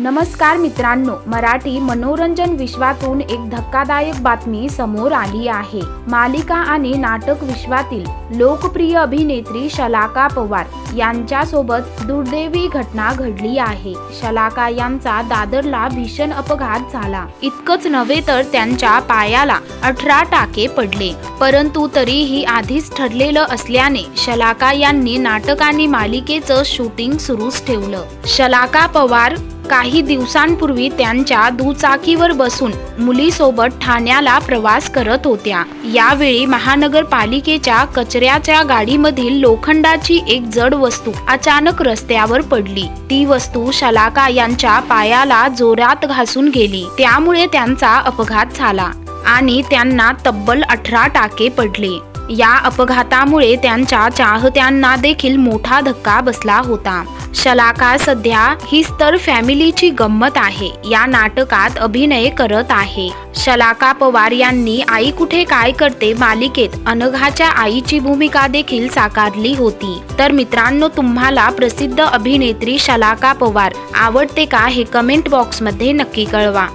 नमस्कार मित्रांनो मराठी मनोरंजन विश्वातून एक धक्कादायक बातमी समोर आली आहे. मालिका आणि नाटक विश्वातील लोकप्रिय अभिनेत्री शलाका पवार यांच्यासोबत दुर्दैवी घटना घडली आहे. शलाका यांचा दादरला भीषण अपघात झाला. इतकंच नव्हे तर त्यांच्या पायाला अठरा टाके पडले. परंतु तरीही आधीच ठरलेलं असल्याने शलाका यांनी नाटक आणि मालिकेचं शूटिंग सुरूच ठेवलं. शलाका पवार काही दिवसांपूर्वी त्यांच्या दुचाकीवर बसून मुलीसोबत ठाण्याला प्रवास करत होत्या. यावेळी महानगरपालिकेच्या कचऱ्याच्या गाडीमधील लोखंडाची एक जड वस्तू अचानक रस्त्यावर पडली. ती वस्तू शलाका यांच्या पायाला जोरात घासून गेली. त्यामुळे त्यांचा अपघात झाला आणि त्यांना तब्बल अठरा टाके पडले. या अपघातामुळे त्यांच्या चाहत्यांना देखील मोठा धक्का बसला होता. शलाका सध्या हीच तर फॅमिलीची गंमत आहे या नाटकात अभिनय करत आहे. शलाका पवार यांनी आई कुठे काय करते मालिकेत अनघाच्या आईची भूमिका देखील साकारली होती. तर मित्रांनो तुम्हाला प्रसिद्ध अभिनेत्री शलाका पवार आवडते का हे कमेंट बॉक्समध्ये नक्की कळवा.